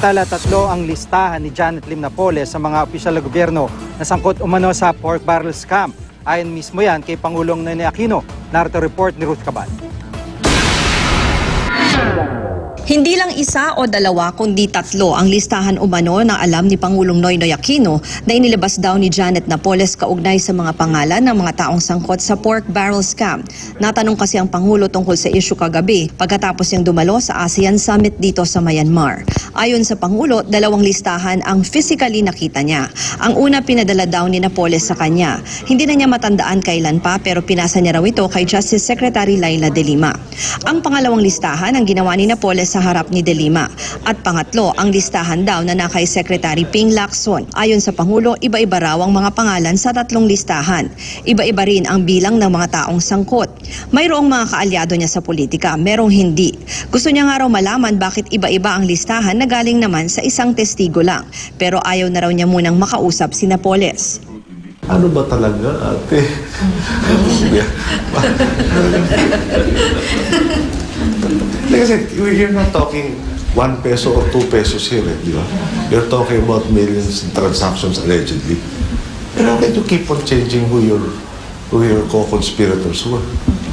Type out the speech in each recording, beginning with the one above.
Tala tatlo ang listahan ni Janet Lim Napoles sa mga opisyal na gobyerno na sangkot umano sa pork barrel scam. Ayon mismo yan kay Pangulong Nene Aquino. Narito report ni Ruth Cabal. Hindi lang isa o dalawa kundi tatlo ang listahan umano na alam ni Pangulong Noynoy Aquino na inilabas daw ni Janet Napoles kaugnay sa mga pangalan ng mga taong sangkot sa pork barrel scam. Natanong kasi ang Pangulo tungkol sa isyu kagabi pagkatapos niyang dumalo sa ASEAN Summit dito sa Myanmar. Ayon sa Pangulo, dalawang listahan ang physically nakita niya. Ang una pinadala daw ni Napoles sa kanya. Hindi na niya matandaan kailan pa pero pinasa niya raw ito kay Justice Secretary Laila De Lima. Ang pangalawang listahan ang ginawa ni Napoles sa harap ni De Lima. At pangatlo, ang listahan daw na nakay Secretary Ping Lacson. Ayon sa Pangulo, iba-iba raw ang mga pangalan sa tatlong listahan. Iba-iba rin ang bilang ng mga taong sangkot. Mayroong mga kaalyado niya sa politika, merong hindi. Gusto niya nga raw malaman bakit iba-iba ang listahan na galing naman sa isang testigo lang. Pero ayaw na raw niya munang makausap si Napoles. Ano ba talaga, ate? Yeah. Like I said, you're not talking one peso or two pesos here, eh, di ba? You're talking about millions in transactions allegedly. And how can you keep on changing who your who your co-conspirators were?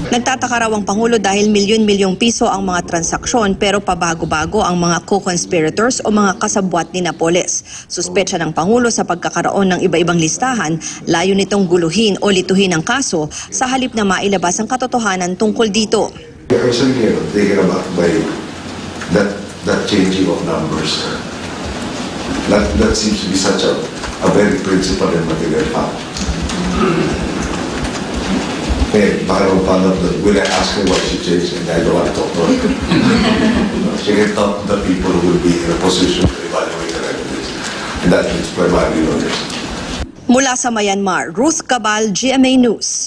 Nagtataka raw ang Pangulo dahil milyon-milyong piso ang mga transaksyon pero pabago-bago ang mga co-conspirators o mga kasabwat ni Napoles. Suspetsya ng Pangulo sa pagkakaroon ng iba-ibang listahan, layo nitong guluhin o lituhin ang kaso sa halip na mailabas ang katotohanan tungkol dito. Personally, you know, taken aback by that that changing of numbers. That that seems to be such a, a very principled and material fact. Baka naman paano, will I ask her why she changed and I don't want to talk to her. she can talk to the people who will be in a position to evaluate the evidence. And that is primarily lawyers. Mula sa Myanmar, Ruth Cabal, GMA News.